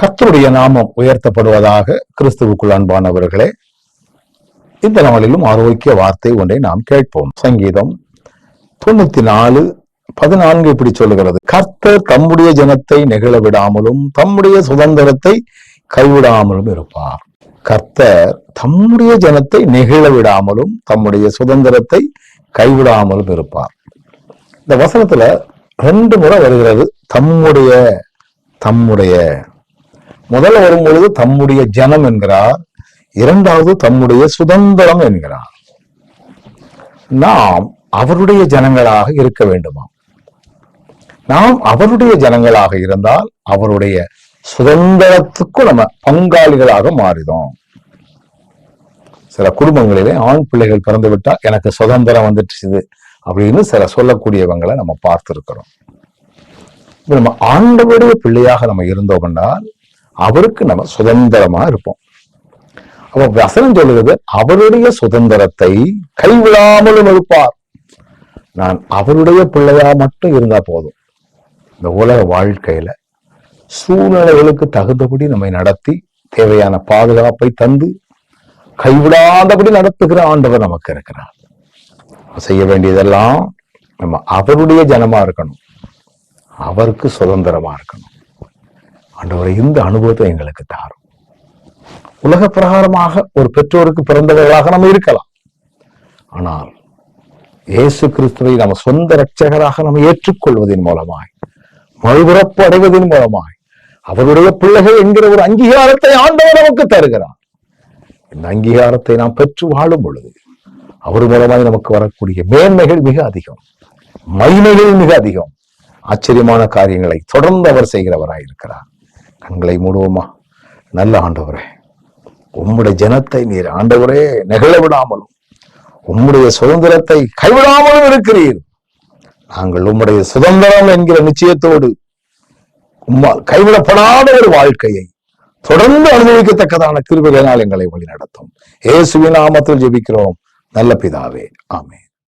கர்த்தருடைய நாமம் உயர்த்தப்படுவதாக கிறிஸ்துவுக்குள் அன்பானவர்களே இந்த நாளிலும் ஆரோக்கிய வார்த்தை ஒன்றை நாம் கேட்போம். சங்கீதம் தொண்ணூத்தி நாலு பதினான்கு இப்படி சொல்லுகிறது. கர்த்தர் தம்முடைய ஜனத்தை நெகிழ விடாமலும் தம்முடைய சுதந்திரத்தை கைவிடாமலும் இருப்பார். கர்த்தர் தம்முடைய ஜனத்தை நெகிழ விடாமலும் தம்முடைய சுதந்திரத்தை கைவிடாமலும் இருப்பார். இந்த வசனத்துல ரெண்டு முறை வருகிறது தம்முடைய தம்முடைய. முதல்ல வரும் பொழுது தம்முடைய ஜனம் என்கிறார் இரண்டாவது தம்முடைய சுதந்திரம் என்கிறார். நாம் அவருடைய ஜனங்களாக இருக்க வேண்டுமா நாம் அவருடைய ஜனங்களாக இருந்தால் அவருடைய சுதந்திரத்துக்கும் நம்ம பங்காளிகளாக மாறிதோம் சில குடும்பங்களிலே ஆண் பிள்ளைகள் பிறந்து விட்டால் எனக்கு சுதந்திரம் வந்துடுச்சு அப்படின்னு சில சொல்லக்கூடியவங்களை நம்ம பார்த்திருக்கிறோம். நம்ம ஆண்டவருடைய பிள்ளையாக நம்ம இருந்தோம் என்றால் அவருக்கு நம்ம சுதந்திரமா இருப்போம். அப்ப வசனம் சொல்லுகிறது அவருடைய சுதந்திரத்தை கைவிடாமலும் இருப்பார். நான் அவருடைய பிள்ளையா மட்டும் இருந்தா போதும். இந்த உலக வாழ்க்கையில சூழ்நிலைகளுக்கு தகுந்தபடி நம்மை நடத்தி தேவையான பாதுகாப்பை தந்து கைவிடாதபடி நடத்துகிற ஆண்டவர் நமக்கு இருக்கிறார். செய்ய வேண்டியதெல்லாம் நம்ம அவருடைய ஜனமா இருக்கணும். அவருக்கு சுதந்திரமா இருக்கணும். ஆண்டவரை இந்த அனுபவத்தை எங்களுக்கு தாரும். உலக பிரகாரமாக ஒரு பெற்றோருக்கு பிறந்தவர்களாக நம்ம இருக்கலாம். ஆனால் இயேசு கிறிஸ்துவை நம்ம சொந்த இரட்சகராக நம்ம ஏற்றுக்கொள்வதன் மூலமாய் மறுபிறப்பு அடைவதன் மூலமாய் அவருடைய பிள்ளைகள் என்கிற ஒரு அங்கீகாரத்தை ஆண்டவர் நமக்கு தருகிறார். இந்த அங்கீகாரத்தை நாம் பெற்று வாழும் பொழுது அவர் மூலமாய் நமக்கு வரக்கூடிய மேன்மைகள் மிக அதிகம் மகிமைகள் மிக அதிகம். ஆச்சரியமான காரியங்களை தொடர்ந்து அவர் செய்கிறவராய் இருக்கிறார் கண்களை மூடுவோமா? நல்ல ஆண்டவரே உம்முடைய ஜனத்தை நீர் ஆண்டவரே நெகிழ விடாமலும் உம்முடைய சுதந்திரத்தை கைவிடாமலும் இருக்கிறீர். நாங்கள் உம்முடைய சுதந்திரம் என்கிற நிச்சயத்தோடு உம்மால் கைவிடப்படாத ஒரு வாழ்க்கையை தொடர்ந்து அனுபவிக்கத்தக்கதான கிருபைகளினால் எங்களை வழி நடத்தும் இயேசுவின் நாமத்தில் ஜெபிக்கிறோம். நல்ல பிதாவே ஆமே